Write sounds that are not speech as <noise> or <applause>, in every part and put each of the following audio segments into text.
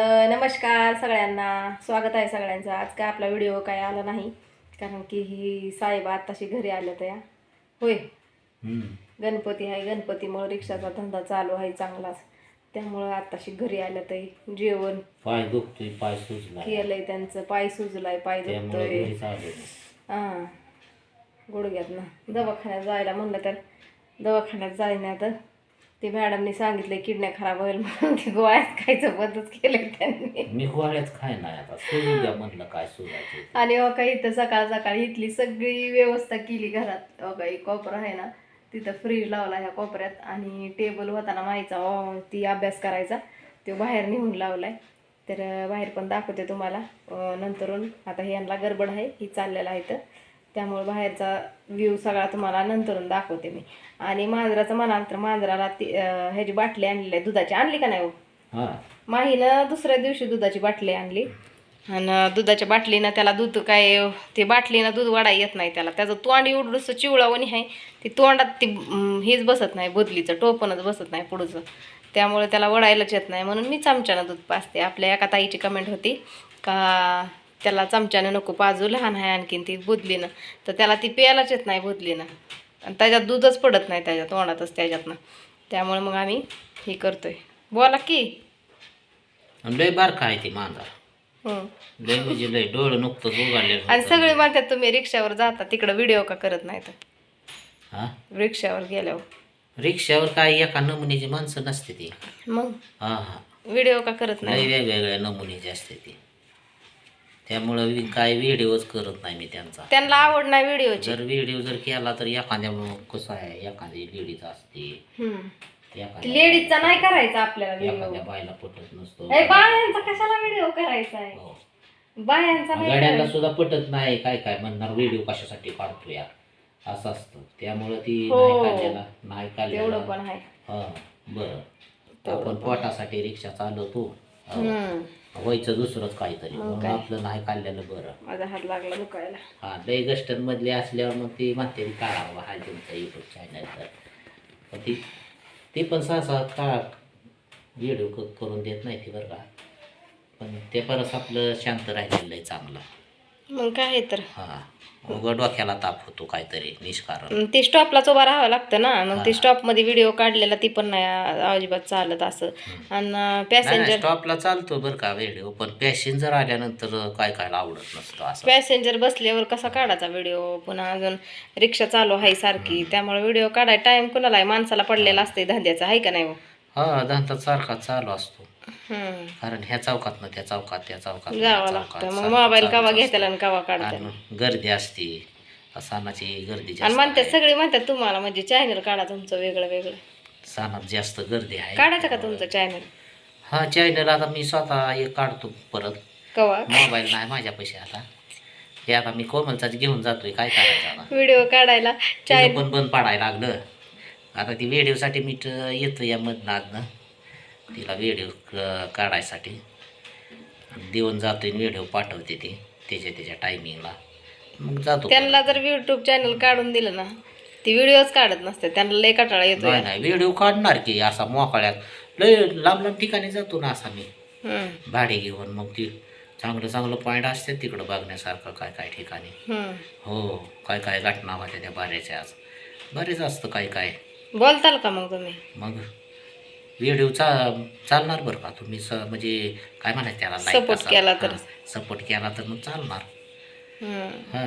नमस्कार सगळ्यांना. स्वागत आहे सगळ्यांचं. आज काय आपला व्हिडिओ काय आला नाही. कारण की ही साहेब आताशी घरी आल्या त्या होय. गणपती आहे. गणपतीमुळे रिक्षाचा धंदा चालू आहे चांगलाच त्यामुळं आताशी घरी आल्या ते जेवण पाय दुखतोय पाय सुजला केलंय त्यांचं. पाय सुजलाय पाय दुखतोय. हां. गुडघ्यात ना दवाखान्यात जायला म्हणलं तर. दवाखान्यात जायना तर ते मॅडमनी सांगितलं किडण्या खराब होईल म्हणून ते गोळ्यात खायचं बंदच केलंय त्यांनी. मी गोळ्याच खाय नाही आता द्या म्हणलं काय सुजायचे आणि काही इथं सकाळ सकाळी इथली सगळी व्यवस्था केली घरात. हो काही कोपरा आहे ना तिथं फ्रीज लावला ह्या कोपऱ्यात आणि टेबल होता ना माहीचा अं, ती अभ्यास करायचा. तो बाहेर निघून लावलाय. तर बाहेर पण दाखवते तुम्हाला. नंतरून आता हे यांना गडबड आहे ही चाललेलं आहे तर त्यामुळे बाहेरचा व्ह्यू सगळा तुम्हाला नंतरून दाखवते मी. आणि मांजराचं म्हणाल तर मांजराला ती अं, ह्याची बाटली आणलेली आहे दुधाची आणली का नाही हो? हा. माहीनं दुसऱ्या दिवशी दुधाची बाटली आणली. आणि दुधाच्या बाटलीनं त्याला दूध काय ते बाटलीनं दूध वाढा येत नाही त्याला. त्याचं तोंड एवढंसं चिवळावणी आहे ते तोंडात ती अं, हेच बसत नाही बदलीचं टोपणच बसत नाही पुढचं. त्यामुळे त्याला वडायलाच येत नाही. म्हणून मी चमच्यानं दूध पाजते. आपल्या एका ताईची कमेंट होती का त्याला चमच्यानं नको पाजू लहान आहे आणखीन ती बुदलीनं तर त्याला ती प्यायलाच येत नाही बुदलीनं आणि त्याच्यात दूधच पडत नाही त्याच्या तोंडातच त्याच्यातनं. त्यामुळे मग आम्ही हे करतोय. बोला की. लय बारखा आहे ती मांजर. हं. लय म्हणजे लय डोळं नुकतंच उघडले आणि सगळे म्हणतात तुम्ही रिक्षावर जाता तिकडं व्हिडिओ का करत नाही तर रिक्षावर गेल्यावर. रिक्षावर काय एका नमुन्याची माणसं नसते ती. मग? हा हा. व्हिडिओ का करत नाही? वेगवेगळ्या नमुन्याची असते ती. त्यामुळं काय व्हिडिओच करत नाही मी त्यांचा. त्यांना आवड नाही व्हिडिओची जर व्हिडिओ जर केला तर एखाद्या कसं आहे एखादी लेडीज असते. लेडीजचा नाही करायचा आपल्याला व्हिडिओ एखाद्या बायला पटत नसतो. बायांचा कशाला व्हिडिओ करायचा आहे? हो. बायांचा करायचा. सुद्धा पटत नाही काय काय म्हणणार व्हिडिओ कशासाठी काढतो या असं असतं. त्यामुळं ती हो. नाही काढलेला नाही काढलेला. हा बरं. आपण पण. पोटासाठी रिक्षा चालवतो. व्हायचं दुसरंच काहीतरी. मग म्हणून काय? आपलं नाही काढलेलं बरं. माझा हात लागला दुखायला. हा लय गस्टन मधले असल्यावर मग ती म्हणते काढावं हा तुमचा युट्यूब चॅनल तर. पण ती ती पण सहसा का व्हिडिओ करून देत नाही ती बरं का. पण ते परत आपलं शांत राहिलेलं आहे चांगलं. मग काय तर. हा. उघड डोक्याला ताप होतो काहीतरी निष्कारण. ते स्टॉपलाच उभा राहावं लागतं ना. मग ते. स्टॉपमध्ये व्हिडिओ काढलेला ती पण नाही अजिबात चालत असं. आणि पॅसेंजर स्टॉपला चालतो बरं का व्हिडिओ पण पॅसेंजर आल्यानंतर काय काय आवडत नसतं असं. पॅसेंजर बसल्यावर कसा काढायचा व्हिडिओ पुन्हा अजून रिक्षा चालू आहे सारखी. त्यामुळे व्हिडिओ काढाय टाइम कुणाला आहे माणसाला पडलेला असते धंद्याचा आहे का नाही हो? हा धंदा सारखा चालू असतो. कारण ह्या चौकात ना त्या चौकात त्या चौकात जावं लागतं. मग मोबाईल कवा. घेताला आणि कवा काढताला गर्दी असते. सणाची गर्दी आणि जास्त म्हणतात. सगळे म्हणतात तुम्हाला म्हणजे चॅनल काढा तुमचं वेगळं वेगळं. सणात जास्त गर्दी आहे. काढायचं का तुमचं चॅनल हा चॅनल आता मी स्वतः एक काढतो परत. कवा? मोबाईल नाही माझ्या पैसे आता. हे आता मी कोमलचाच घेऊन जातोय. काय करायचं आता? व्हिडिओ काढायला तिचं चॅनल पण बंद पाडायला लागलं. आता ती व्हिडिओसाठी मी ट- येतो या मधनं आधनं तिला व्हिडिओ काढायसाठी. देऊन जातोय व्हिडिओ पाठवते ती त्याच्या त्याच्या टायमिंगला मग जातो. त्यांना जर युट्यूब चॅनल काढून दिलं ना ती व्हिडिओच काढत नसते त्यांना लय कटाळा येतो नाही नाही व्हिडिओ काढणार की असा मोकळ्यात. लय लांब लांब ठिकाणी जातो ना असा मी. भाडे घेऊन मग ती चांगलं चांगलं पॉईंट असते तिकडं बघण्यासारखं काय काय ठिकाणी. हो काय काय घटना होत्या त्या बऱ्याच्या आज. बरेच असतं काय काय. बोलताल का मग तुम्ही? मग व्हिडिओ चा चालणार बरं का तुम्ही? स म्हणजे काय म्हणायचं त्याला? Support केला तर. सपोर्ट केला तर मग चालणार. हम्म. हां.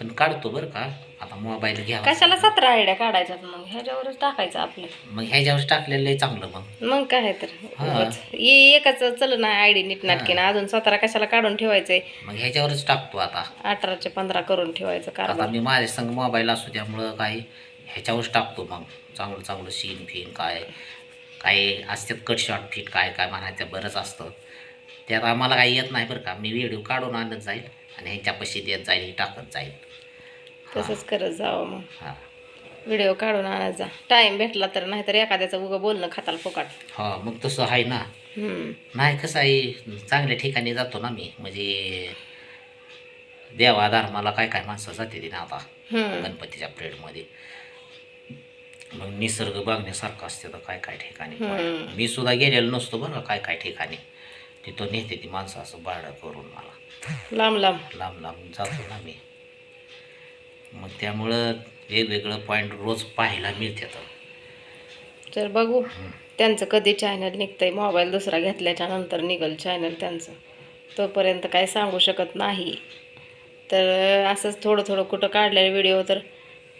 पण काढतो बरं का. आता मोबाईल घ्या कशाला सतरा आयडिया काढायच्यात मग? ह्याच्यावरच टाकायचं आपलं. मग ह्याच्यावर टाकलेलं आहे चांगलं मग. मग काय तर. हा. उगाच. ये एकच चल ना आयडी नीट नाटकीनं. अजून सतरा कशाला काढून ठेवायचंय? मग ह्याच्यावरच टाकतो आता. अठराचे पंधरा करून ठेवायचं आता कारभार मी माझ्या संग मोबाईल असू त्यामुळं काही. ह्याच्यावरच टाकतो मग. चांगलं चांगलं सीन फिन काय काय असतात कट शॉट फिट काय काय म्हणायचं बरंच असतं. त्यात आम्हाला काही येत नाही बरं का. मी व्हिडिओ काढून आणत जाईल आणि ह्याच्यापाशी देत जाईल हे टाकत जाईल. तसंच करत जावं मग. हां. व्हिडिओ काढून आणत जा टाइम भेटला तर नाहीतर एखाद्याचं उगं बोलणं खाताल फुकाट. हा मग तसं आहे ना. हम्म. नाही कसं आहे चांगल्या ठिकाणी जातो ना मी. म्हणजे देवा धर्माला काय काय माणसं जाते ती ना आता हम्म. गणपतीच्या पिरियडमध्ये मग निसर्ग बघण्यासारखं असते तर काय काय ठिकाणी. मी सुद्धा गेलेलो नसतो बरं का काय काय ठिकाणी. तिथं नेते ती माणसं असं भाडं करून मला. लांब लांब. लांब लांब जातो ना मी. मग त्यामुळं वेगवेगळं पॉईंट रोज पाहायला मिळते तर. बघू. त्यांचं कधी चॅनल निघतंय? मोबाईल दुसरा घेतल्याच्या नंतर निघल चॅनल त्यांचं. तोपर्यंत काय सांगू शकत नाही. तर असंच थोडं थोडं कुठं काढलेलं व्हिडिओ तर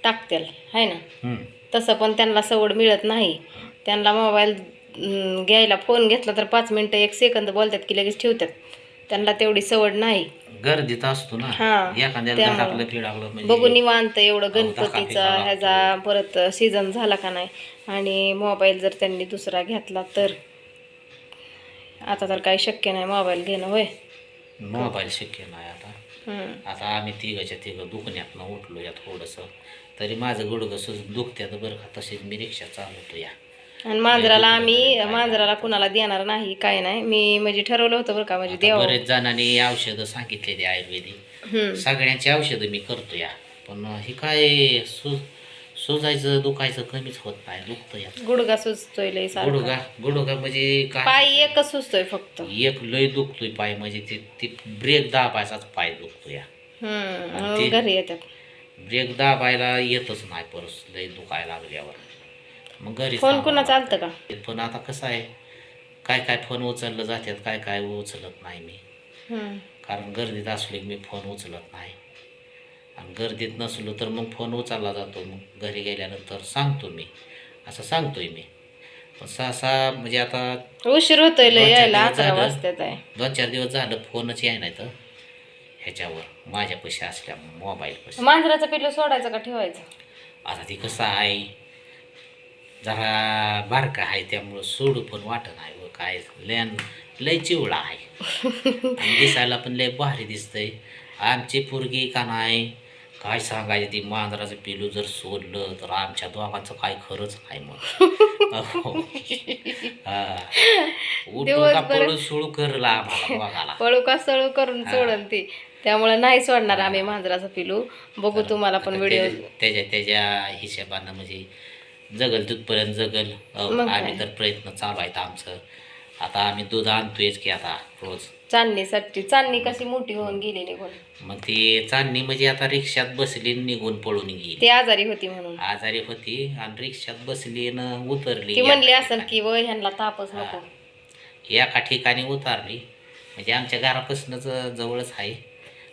टाकतील. आहे ना. तसं पण त्यांना सवड मिळत नाही. त्यांना मोबाईल घ्यायला फोन घेतला तर पाच मिनटं एक सेकंद बोलतात की लगेच ठेवतात. त्यांना तेवढी सवड नाही. गर्दीत असतो ना. हा, म्हणजे बघू निवांत एवढं गणपतीचा ह्याचा परत सीझन झाला का नाही. आणि मोबाईल जर त्यांनी दुसरा घेतला तर. आता तर काही शक्य नाही मोबाईल घेणं होय. मोबाईल शक्य नाही आता. आता आम्ही तिघच्या तिघं दुखण्यातनं उठलो या थोडंसं. तरी माझं गुडघं सुद्धा दुखत्यात बरं का? तसेच मी रिक्षा चालवतो या आणि मांजराला आम्ही मांजराला कुणाला देणार नाही काय नाही. मी म्हणजे ठरवलं होतं बरं का म्हणजे देव बरेच जणांनी औषधं सांगितलेली आयुर्वेदिक. सगळ्यांची औषधं मी करतो या पण हे काय सु सुजायचं दुखायचं कमीच होत नाही दुखतं या गुडगा सुचतोय लय सारखा. गुडघा गुडघा म्हणजे काय? पाय एकच सुचतोय फक्त. एक लय दुखतोय पाय म्हणजे ते ते ब्रेक दाबायचाच पाय दुखतो या. हम्म आणि म्हणून ते- घरी येतात. ब्रेक दाबायला येतच नाही परस लय दुखायला लागल्यावर. मग घरी फोन कुणा चालतं का? पण आता कसं आहे काय काय फोन उचललं जातात काय काय उचलत नाही मी. हम्म. कारण गर्दीत असलो की मी फोन उचलत नाही. आणि गर्दीत नसलो तर मग फोन उचलला जातो. मग घरी गेल्यानंतर सांगतो मी. असं सांगतोय मी. पण सहसा म्हणजे आता उशीर होतोय लय दोन चार यायला दिवस अकरा झालं. वाजतात आहे. दोन चार दिवस झालं फोनच याय नाही तर ह्याच्यावर माझ्या पैसे असल्या मोबाईल पैसे मांजराचं पिल्लू सोडायचं का ठेवायचं? आता ती कसं आहे? जरा बारका आहे त्यामुळं सोडू पण वाटत नाही. व काय लॅन लय चिवळा आहे. <laughs> आणि दिसायला पण लय भारी दिसतंय. आमची पोरगी का नाही काय सांगायचं ती मांजराचं पिलू जर सोडलं तर आमच्या दोघांचं काय खरंच आहे मग. <laughs> हा. उठून का दिवसभर- पळू सुळू करला आम्हाला दोघाला पळू का सळू करून. सोडन ती त्यामुळे नाही सोडणार आम्ही मांजराचं पिलू बघू तुम्हाला पण आता व्हिडिओ त्याच्या त्याच्या त्याच्या हिशेबानं म्हणजे जगल दूधपर्यंत जगल अहो, मग आम्ही? तर प्रयत्न चालू आहेत आमचं आता आम्ही दूध आणतोयच की आता रोज चांदणीसाठी चांदणी कशी मोठी होऊन गेली निघून मग ती चांदणी म्हणजे आता रिक्षात बसली आणि निघून पळून गेली. ती आजारी होती म्हणून. आजारी होती आणि रिक्षात बसली न उतरली ती म्हणली असेल. की वय ह्यांना तापच नको. एका ठिकाणी उतारली. म्हणजे आमच्या घरापासूनच जवळच आहे.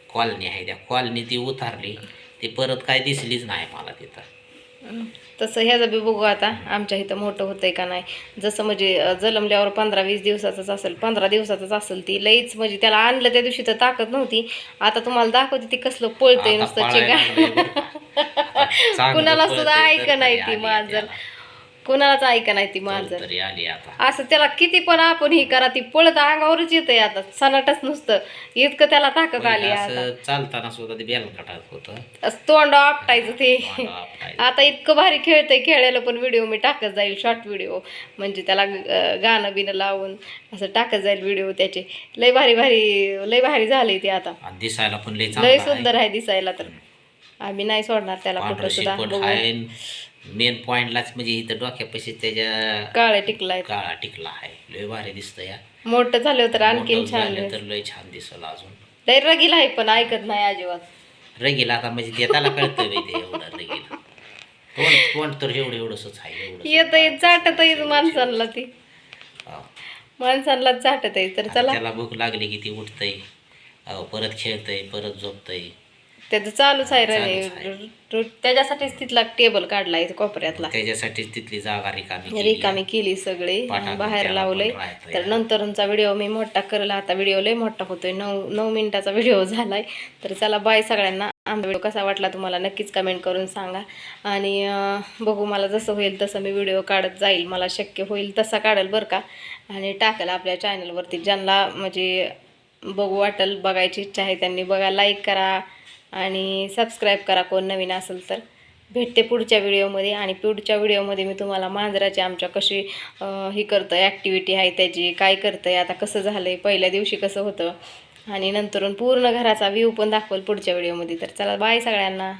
कॉलनी आहे त्या. कॉलनी ती उतारली. ती परत काय दिसलीच नाही मला तिथं. तसं ह्याचं बी बघू आता आमच्या इथं मोठं होतंय का नाही जसं म्हणजे अं, जन्मल्यावर पंधरा वीस दिवसाचंच असेल पंधरा दिवसाचंच असेल ती लईच म्हणजे त्याला आणलं त्या दिवशी तर ताकद नव्हती आता तुम्हाला दाखवते ती कसलं पळतंय नुसतं पळायला लागलंय चिंगा बरं का. आता चांगलं कुणाला सुद्धा ऐक नाही ती मांजर. कुणालाच ऐक नाही ती मांजर तरी आली आता. असं त्याला किती पण आपण ही करा ती पळत अंगावरच येतंय आता. सनाटच नुसतं. इतकं त्याला ताकद आली आता. असं चालताना सुद्धा ते बेल कटात होतं. असं तोंड आपटायचं ते. आता इतकं भारी खेळतंय खेळायला पण व्हिडिओ मी टाकत जाईल शॉर्ट व्हिडिओ म्हणजे त्याला गाणं बिणं लावून असं टाकत जाईल व्हिडिओ त्याचे. लय भारी भारी लय भारी झाले ते आता. आणि दिसायला पण लय लय चांगला सुंदर आहे दिसायला तर. आम्ही नाही सोडणार त्याला कुठं पांढरं सुद्धा शिपट बघू आहे मेन पॉइंटलाच म्हणजे इथं डोक्यापाशी त्याच्या काळे टिकलाय. काळा टिकला आहे. लय भारी दिसतं या मोठं झालं तर आणखीन मोठं छान झालं. तर लय छान दिसल अजून. लय रगील आहे पण ऐकत नाही अजिबात. रगीला आता म्हणजे ते त्याला कळतं बाई ते एवढं रगीला. तोंड तोंड तर एवढं एवढंच आहे येत येत चाटत येत माणसांना ती. हो. माणसांना चाटत आहे तर चला. त्याला भूक लागली की ती उठतंय. अहो, परत खेळतंय परत झोपतंय. त्याचं चालूच आहे चालूच रे रु- त्याच्यासाठीच तिथला टेबल काढलाय कोपऱ्यातला. त्याच्यासाठीच तिथली जागा रिकामी केली. रिकामी केली सगळी. बाहेर त्याला पण लावलंय राहतंय. तर नंतरचा व्हिडिओ मी मोठा करेल. आता व्हिडिओ लय मोठा होतोय. नऊ नऊ मिनिटाचा व्हिडिओ झालाय. तर चला बाय सगळ्यांना. आमचा व्हिडिओ कसा वाटला तुम्हाला नक्कीच कमेंट करून सांगा. आणि अं, बघू मला जसं होईल तसं मी व्हिडिओ काढत जाईल. मला शक्य होईल तसा काढेल बरं का. आणि टाकेल आपल्या चॅनलवरती ज्यांना म्हणजे बघू वाटेल बघायची इच्छा आहे त्यांनी बघा. लाईक करा. आणि सबस्क्राईब करा कोण नवीन असेल तर. भेटते पुढच्या व्हिडिओमध्ये आणि पुढच्या व्हिडिओमध्ये मी तुम्हाला मांजराची आमच्या कशी ही करतं ॲक्टिव्हिटी आहे त्याची काय करतं आहे आता कसं झालं आहे पहिल्या दिवशी कसं होतं. आणि नंतरून पूर्ण घराचा व्ह्यू पण दाखवल पुढच्या व्हिडिओमध्ये तर चला बाय सगळ्यांना.